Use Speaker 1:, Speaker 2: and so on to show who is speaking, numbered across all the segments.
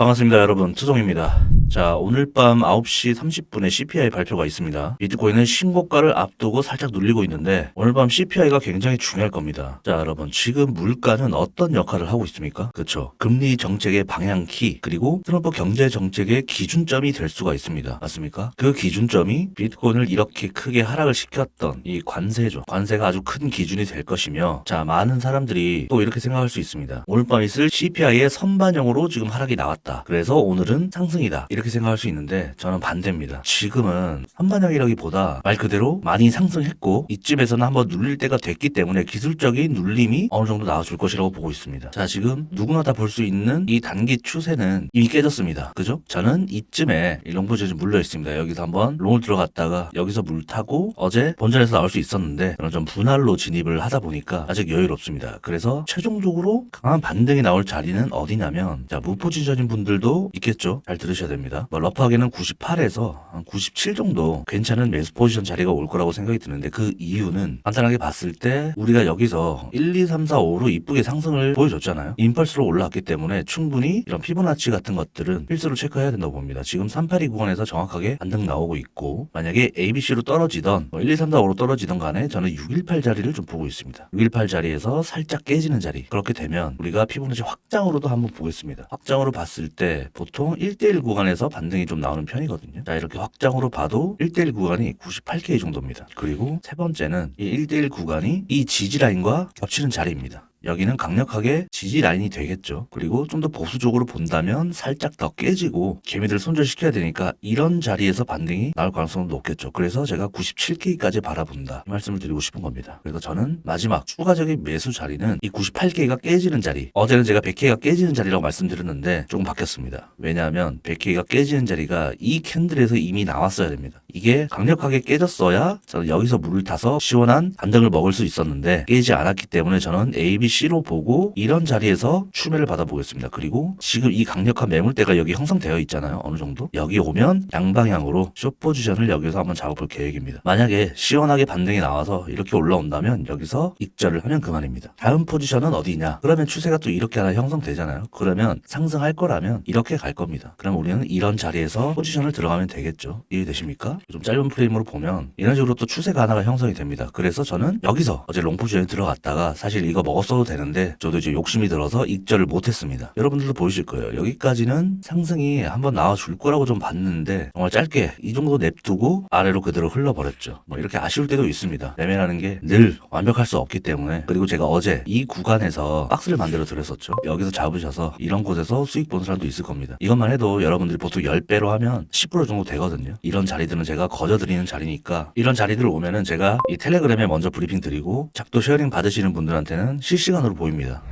Speaker 1: 반갑습니다, 여러분. 투성입니다. 자, 오늘 밤 9시 30분에 CPI 발표가 있습니다. 비트코인은 신고가를 앞두고 살짝 눌리고 있는데 오늘 밤 CPI가 굉장히 중요할 겁니다. 자, 여러분. 지금 물가는 어떤 역할을 하고 있습니까? 그렇죠. 금리 정책의 방향키 그리고 트럼프 경제 정책의 기준점이 될 수가 있습니다. 맞습니까? 그 기준점이 비트코인을 이렇게 크게 하락을 시켰던 이 관세죠. 관세가 아주 큰 기준이 될 것이며 자, 많은 사람들이 또 이렇게 생각할 수 있습니다. 오늘 밤 있을 CPI의 선반영으로 지금 하락이 나왔다. 그래서 오늘은 상승이다. 이렇게 생각할 수 있는데 저는 반대입니다. 지금은 선반영이라기보다 말 그대로 많이 상승했고 이쯤에서는 한번 눌릴 때가 됐기 때문에 기술적인 눌림이 어느 정도 나와줄 것이라고 보고 있습니다. 자, 지금 누구나 다 볼 수 있는 이 단기 추세는 이미 깨졌습니다. 그죠? 저는 이쯤에 이 롱포지션이 물려 있습니다. 여기서 한번 롱을 들어갔다가 여기서 물 타고 어제 본전에서 나올 수 있었는데 저는 좀 분할로 진입을 하다 보니까 아직 여유롭습니다. 그래서 최종적으로 강한 반등이 나올 자리는 어디냐면 자 무포지션인 분들도 있겠죠. 잘 들으셔야 됩니다. 뭐 러프하게는 98에서 한97 정도 괜찮은 매수 포지션 자리가 올 거라고 생각이 드는데 그 이유는 간단하게 봤을 때 우리가 여기서 1, 2, 3, 4, 5로 이쁘게 상승을 보여줬잖아요. 임펄스로 올라왔기 때문에 충분히 이런 피보나치 같은 것들은 필수로 체크해야 된다고 봅니다. 지금 382 구간에서 정확하게 반등 나오고 있고 만약에 ABC로 떨어지던 뭐 1, 2, 3, 4, 5로 떨어지던 간에 저는 618 자리를 좀 보고 있습니다. 618 자리에서 살짝 깨지는 자리 그렇게 되면 우리가 피보나치 확장으로도 한번 보겠습니다. 확장으로 봤을 때 보통 1대1 구간에서 반등이 좀 나오는 편이거든요. 자 이렇게 확장으로 봐도 1대1 구간이 98K 정도입니다. 그리고 세 번째는 이 1대1 구간이 이 지지 라인과 겹치는 자리입니다. 여기는 강력하게 지지 라인이 되겠죠. 그리고 좀 더 보수적으로 본다면 살짝 더 깨지고 개미들을 손절시켜야 되니까 이런 자리에서 반등이 나올 가능성은 높겠죠. 그래서 제가 97K까지 바라본다. 이 말씀을 드리고 싶은 겁니다. 그래서 저는 마지막 추가적인 매수 자리는 이 98K가 깨지는 자리. 어제는 제가 100K가 깨지는 자리라고 말씀드렸는데 조금 바뀌었습니다. 왜냐하면 100K가 깨지는 자리가 이 캔들에서 이미 나왔어야 됩니다. 이게 강력하게 깨졌어야 저는 여기서 물을 타서 시원한 반등을 먹을 수 있었는데 깨지 않았기 때문에 저는 A, B, C로 보고 이런 자리에서 추매를 받아보겠습니다. 그리고 지금 이 강력한 매물대가 여기 형성되어 있잖아요. 어느 정도. 여기 오면 양방향으로 숏 포지션을 여기서 한번 잡아볼 계획입니다. 만약에 시원하게 반등이 나와서 이렇게 올라온다면 여기서 익절을 하면 그만입니다. 다음 포지션은 어디냐? 그러면 추세가 또 이렇게 하나 형성되잖아요. 그러면 상승할 거라면 이렇게 갈 겁니다. 그럼 우리는 이런 자리에서 포지션을 들어가면 되겠죠. 이해되십니까? 좀 짧은 프레임으로 보면 이런 식으로 또 추세가 하나가 형성이 됩니다. 그래서 저는 여기서 어제 롱 포지션에 들어갔다가 사실 이거 먹었어도 되는데 저도 이제 욕심이 들어서 익절을 못했습니다. 여러분들도 보이실 거예요. 여기까지는 상승이 한번 나와줄 거라고 좀 봤는데 정말 짧게 이 정도 냅두고 아래로 그대로 흘러버렸죠. 뭐 이렇게 아쉬울 때도 있습니다. 매매라는 게 늘 완벽할 수 없기 때문에 그리고 제가 어제 이 구간에서 박스를 만들어 드렸었죠. 여기서 잡으셔서 이런 곳에서 수익 보는 사람도 있을 겁니다. 이것만 해도 여러분들이 보통 10배로 하면 10% 정도 되거든요. 이런 자리들은 제가 거저드리는 자리니까 이런 자리들 오면은 제가 이 텔레그램에 먼저 브리핑 드리고 작도 쉐어링 받으시는 분들한테는 실시간으로 보입니다.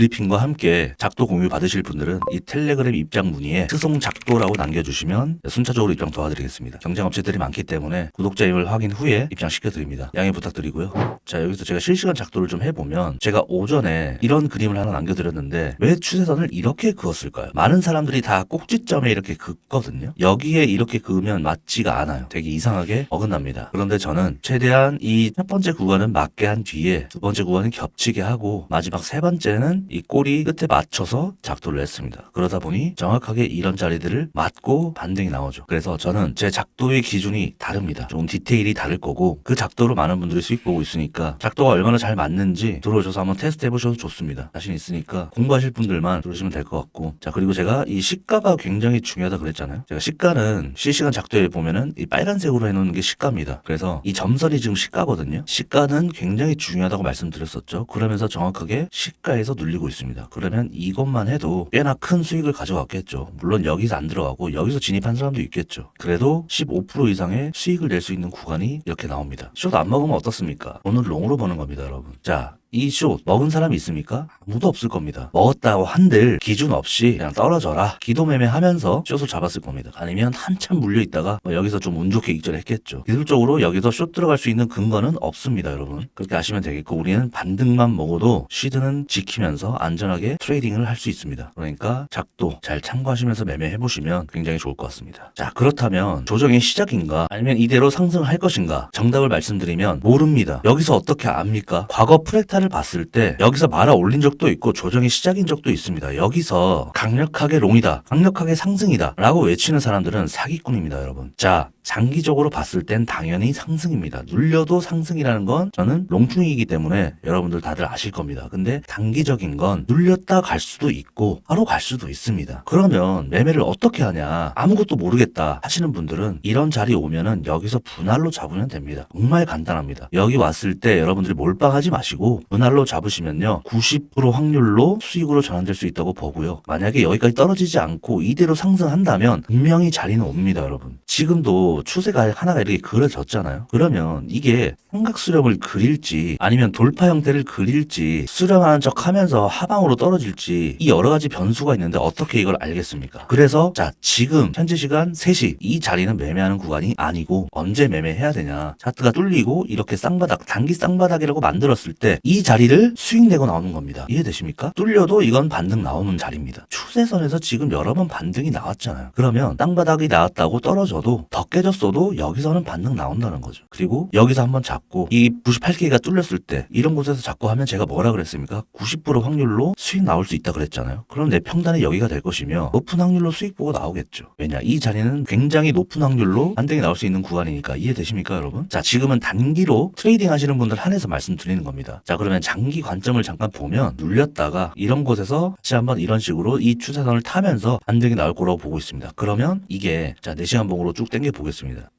Speaker 1: 브리핑과 함께 작도 공유 받으실 분들은 이 텔레그램 입장 문의에 수송 작도라고 남겨주시면 순차적으로 입장 도와드리겠습니다. 경쟁 업체들이 많기 때문에 구독자임을 확인 후에 입장시켜드립니다. 양해 부탁드리고요. 자 여기서 제가 실시간 작도를 좀 해보면 제가 오전에 이런 그림을 하나 남겨드렸는데 왜 추세선을 이렇게 그었을까요? 많은 사람들이 다 꼭지점에 이렇게 긋거든요. 여기에 이렇게 그으면 맞지가 않아요. 되게 이상하게 어긋납니다. 그런데 저는 최대한 이 첫 번째 구간은 맞게 한 뒤에 두 번째 구간은 겹치게 하고 마지막 세 번째는 이 꼬리 끝에 맞춰서 작도를 했습니다. 그러다 보니 정확하게 이런 자리들을 맞고 반등이 나오죠. 그래서 저는 제 작도의 기준이 다릅니다. 좀 디테일이 다를 거고 그 작도로 많은 분들이 수익 보고 있으니까 작도가 얼마나 잘 맞는지 들어오셔서 한번 테스트 해보셔도 좋습니다. 자신 있으니까 공부하실 분들만 들으시면 될 것 같고 자 그리고 제가 이 시가가 굉장히 중요하다 그랬잖아요. 제가 시가는 실시간 작도에 보면은 이 빨간색으로 해놓는 게 시가입니다. 그래서 이 점선이 지금 시가거든요. 시가는 굉장히 중요하다고 말씀드렸었죠. 그러면서 정확하게 시가에서 눌 리고 있습니다. 그러면 이것만 해도 꽤나 큰 수익을 가져갔겠죠. 물론 여기서 안 들어가고 여기서 진입한 사람도 있겠죠. 그래도 15% 이상의 수익을 낼 수 있는 구간이 이렇게 나옵니다. 숏안 먹으면 어떻습니까? 오늘 롱으로 버는 겁니다, 여러분. 자, 이숏 먹은 사람이 있습니까? 아무도 없을 겁니다. 먹었다고 한들 기준 없이 그냥 떨어져라. 기도매매 하면서 숏을 잡았을 겁니다. 아니면 한참 물려 있다가 뭐 여기서 좀 운 좋게 익절했겠죠. 기술적으로 여기서 숏 들어갈 수 있는 근거는 없습니다, 여러분. 그렇게 아시면 되겠고 우리는 반등만 먹어도 시드는 지키면서 안전하게 트레이딩을 할 수 있습니다. 그러니까 작도 잘 참고하시면서 매매해 보시면 굉장히 좋을 것 같습니다. 자, 그렇다면 조정의 시작인가 아니면 이대로 상승할 것인가 정답을 말씀드리면 모릅니다. 여기서 어떻게 압니까? 과거 프랙탈 데이터를 봤을 때 여기서 말아 올린 적도 있고 조정이 시작인 적도 있습니다. 여기서 강력하게 롱이다, 강력하게 상승이다 라고 외치는 사람들은 사기꾼입니다, 여러분. 자, 장기적으로 봤을 땐 당연히 상승입니다. 눌려도 상승이라는 건 저는 롱중이기 때문에 여러분들 다들 아실 겁니다. 근데 단기적인 건 눌렸다 갈 수도 있고 바로 갈 수도 있습니다. 그러면 매매를 어떻게 하냐 아무것도 모르겠다 하시는 분들은 이런 자리 오면은 여기서 분할로 잡으면 됩니다. 정말 간단합니다. 여기 왔을 때 여러분들이 몰빵하지 마시고 분할로 잡으시면요 90% 확률로 수익으로 전환될 수 있다고 보고요. 만약에 여기까지 떨어지지 않고 이대로 상승한다면 분명히 자리는 옵니다, 여러분. 지금도 추세가 하나가 이렇게 그려졌잖아요. 그러면 이게 삼각 수렴을 그릴지 아니면 돌파 형태를 그릴지 수렴하는 척 하면서 하방으로 떨어질지 이 여러 가지 변수가 있는데 어떻게 이걸 알겠습니까? 그래서 자, 지금 현재 시간 3시 이 자리는 매매하는 구간이 아니고 언제 매매해야 되냐. 차트가 뚫리고 이렇게 쌍바닥, 단기 쌍바닥이라고 만들었을 때 이 자리를 수익 내고 나오는 겁니다. 이해되십니까? 뚫려도 이건 반등 나오는 자리입니다. 추세선에서 지금 여러 번 반등이 나왔잖아요. 그러면 땅바닥이 나왔다고 떨어져도 더 깨졌어도 여기서는 반등 나온다는 거죠. 그리고 여기서 한번 잡고 이 98개가 뚫렸을 때 이런 곳에서 잡고 하면 제가 뭐라 그랬습니까? 90% 확률로 수익 나올 수 있다 그랬잖아요. 그럼 내 평단이 여기가 될 것이며 높은 확률로 수익 보고 나오겠죠. 왜냐? 이 자리는 굉장히 높은 확률로 반등이 나올 수 있는 구간이니까 이해되십니까, 여러분? 자, 지금은 단기로 트레이딩 하시는 분들 한해서 말씀드리는 겁니다. 자, 그러면 장기 관점을 잠깐 보면 눌렸다가 이런 곳에서 다시 한번 이런 식으로 이 추세선을 타면서 반등이 나올 거라고 보고 있습니다. 그러면 이게 자, 4시간 봉으로 쭉 당겨 보겠습니다.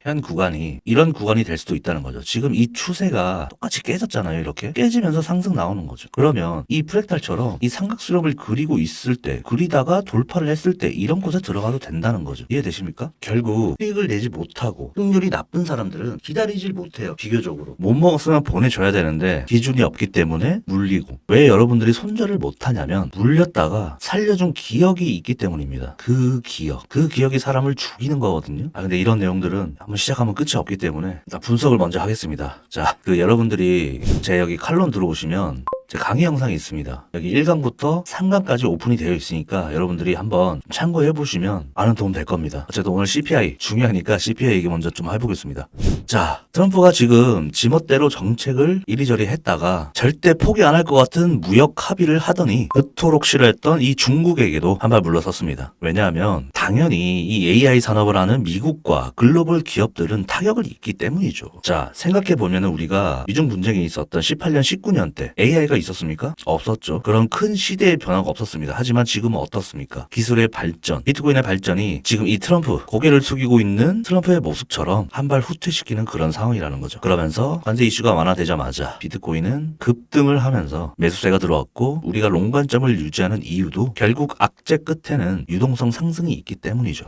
Speaker 1: 현 구간이 이런 구간이 될 수도 있다는 거죠. 지금 이 추세가 똑같이 깨졌잖아요. 이렇게 깨지면서 상승 나오는 거죠. 그러면 이 프랙탈처럼 이 삼각 수렴을 그리고 있을 때 그리다가 돌파를 했을 때 이런 곳에 들어가도 된다는 거죠. 이해되십니까? 결국 수익을 내지 못하고 승률이 나쁜 사람들은 기다리질 못해요. 비교적으로 못 먹었으면 보내줘야 되는데 기준이 없기 때문에 물리고 왜 여러분들이 손절을 못하냐면 물렸다가 살려준 기억이 있기 때문입니다. 그 기억 그 기억이 사람을 죽이는 거거든요. 아 근데 이런 내용들은 한번 시작하면 끝이 없기 때문에 일단 분석을 먼저 하겠습니다. 자, 그 여러분들이 제 여기 칼론 들어오시면 제 강의 영상이 있습니다. 여기 1강부터 3강까지 오픈이 되어 있으니까 여러분들이 한번 참고해 보시면 많은 도움 될 겁니다. 어쨌든 오늘 CPI 중요하니까 CPI 얘기 먼저 좀 해보겠습니다. 자, 트럼프가 지금 지멋대로 정책을 이리저리 했다가 절대 포기 안 할 것 같은 무역 합의를 하더니 그토록 싫어했던 이 중국에게도 한발 물러섰습니다. 왜냐하면 당연히 이 AI 산업을 하는 미국과 글로벌 기업들은 타격을 입기 때문이죠. 자, 생각해 보면 우리가 미중 분쟁이 있었던 18년, 19년 때 AI가 있었습니까? 없었죠. 그런 큰 시대의 변화가 없었습니다. 하지만 지금은 어떻습니까? 기술의 발전, 비트코인의 발전이 지금 이 트럼프 고개를 숙이고 있는 트럼프의 모습처럼 한 발 후퇴시키는 그런 상황이라는 거죠. 그러면서 관세 이슈가 완화되자마자 비트코인은 급등을 하면서 매수세가 들어왔고 우리가 롱관점을 유지하는 이유도 결국 악재 끝에는 유동성 상승이 있기 때문이죠.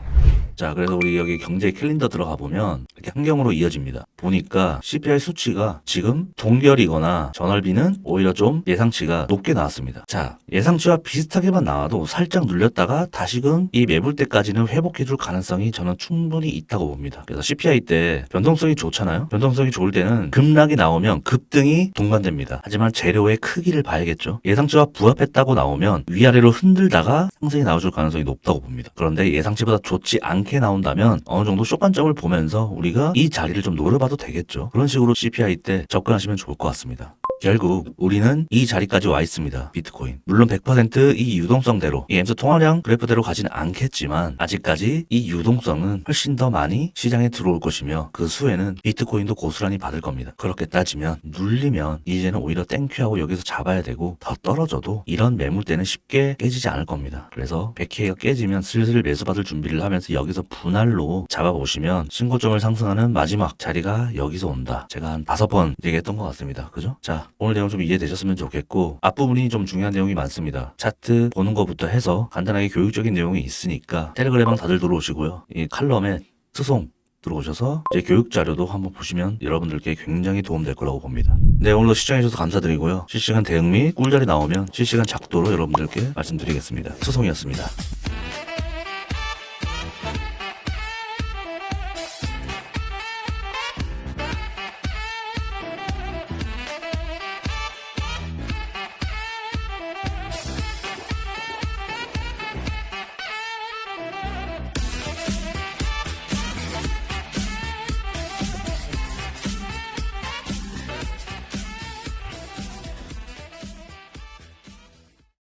Speaker 1: 자, 그래서 우리 여기 경제 캘린더 들어가 보면 이렇게 한경으로 이어집니다. 보니까 CPI 수치가 지금 동결이거나 전월비는 오히려 좀 예상치가 높게 나왔습니다. 자, 예상치와 비슷하게만 나와도 살짝 눌렸다가 다시금 이 매불대까지는 회복해줄 가능성이 저는 충분히 있다고 봅니다. 그래서 CPI 때 변동성이 좋잖아요. 변동성이 좋을 때는 급락이 나오면 급등이 동반됩니다. 하지만 재료의 크기를 봐야겠죠. 예상치와 부합했다고 나오면 위아래로 흔들다가 상승이 나와줄 가능성이 높다고 봅니다. 그런데 예상치보다 좋지 않게 나온다면 어느 정도 쇼관점을 보면서 우리가 이 자리를 좀 노려봐도 되겠죠. 그런 식으로 CPI 때 접근하시면 좋을 것 같습니다. 결국 우리는 이 자리까지 와 있습니다. 비트코인. 물론 100%이 유동성대로 이 엠스 통화량 그래프대로 가지는 않겠지만 아직까지 이 유동성은 훨씬 더 많이 시장에 들어올 것이며 그 수혜는 비트코인도 고스란히 받을 겁니다. 그렇게 따지면 눌리면 이제는 오히려 땡큐하고 여기서 잡아야 되고 더 떨어져도 이런 매물대는 쉽게 깨지지 않을 겁니다. 그래서 100K가 깨지면 슬슬 매수받을 준비를 하면서 여기서 분할로 잡아보시면 신고점을 상승하는 마지막 자리가 여기서 온다. 제가 한 다섯 번 얘기했던 것 같습니다. 그죠? 자, 오늘 내용 좀 이해되셨으면 좋겠고 앞부분이 좀 중요한 내용이 많습니다. 차트 보는 것부터 해서 간단하게 교육적인 내용이 있으니까 텔레그램방 다들 들어오시고요. 이 칼럼에 수송 들어오셔서 제 교육 자료도 한번 보시면 여러분들께 굉장히 도움될 거라고 봅니다. 네, 오늘도 시청해주셔서 감사드리고요. 실시간 대응 및 꿀자리 나오면 실시간 작도로 여러분들께 말씀드리겠습니다. 수송이었습니다.